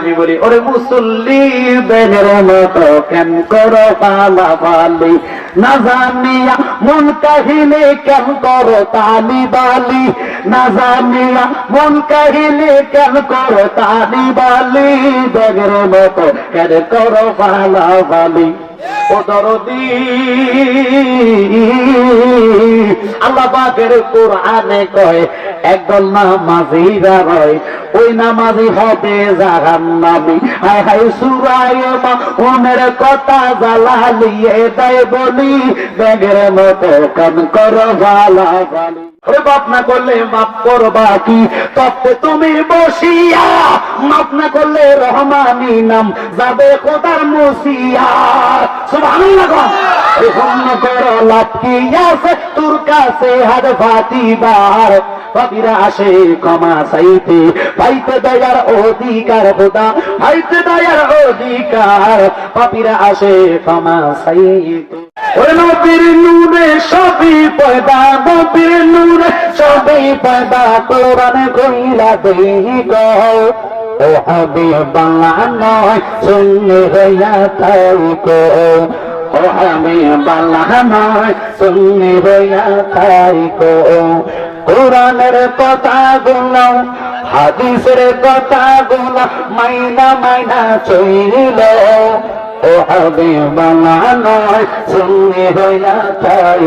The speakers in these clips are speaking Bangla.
আমি বলি, ওরে মুসল্লি বেগের মতো কেন করো পালাপালি না জানিয়া মন কাহিলে কেন করো তালি বালি। না জানিয়া মন কাহিলে কেন করো তালি বালি। বেগের মতো কেন করো পালাপালি ও দরদি আল্লাহ পাকের কোরআনে কয় একদল নামাজিরা রয়, ওই নামাজি হবে জাহান্নামী। হায় হায় সুরায় মা ওনের কথা জ্বালালিয়ে দেয় বলি ব্যাগের মতো কান করো ভালা না করলে মাপ করবা কি? তবে তুমি বসিয়া মাপ না করলে রহমানি নাম যাবে খোদার মুসিয়া। সুবহানাল্লাহ এখন করো লাভ কি আছে তোর কাছে হাত ফাটিবার। কবিরা আসে ক্ষমা চাইতে, পাইতে দয়ার অধিকার বোধা, পাইতে দয়ার অধিকার। পাপিরা আসে ক্ষমা চাইতে। নবীর নূরে সবই পয়দা, নবীর নূরে সবই পয়দা, কোরআন কইলা দেই গো। ও হবে বাংলা নয় শুনে হইয়া তাই ও আমি বালা নয় শুনি হইয়া তাই গো কোরআনের কথা গুলো হাদিসের কথা গুলো মাইনা মাইনা চইল। ও হবে বালা নয় শুনে হইয়া তাই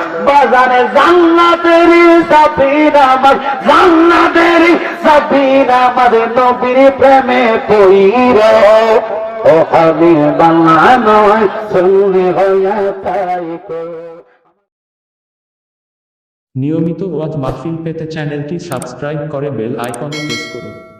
বাজারে জান্নাতের সাবির আমার জান্নাতের সাবির আমার নবীর প্রেমে পইর। ও হাবি বাংলা নয় শুনলে হইয়া তাই নিয়মিত ওয়াজ মাহফিল পেতে চ্যানেলটি সাবস্ক্রাইব করে বেল আইকনে প্রেস করুন।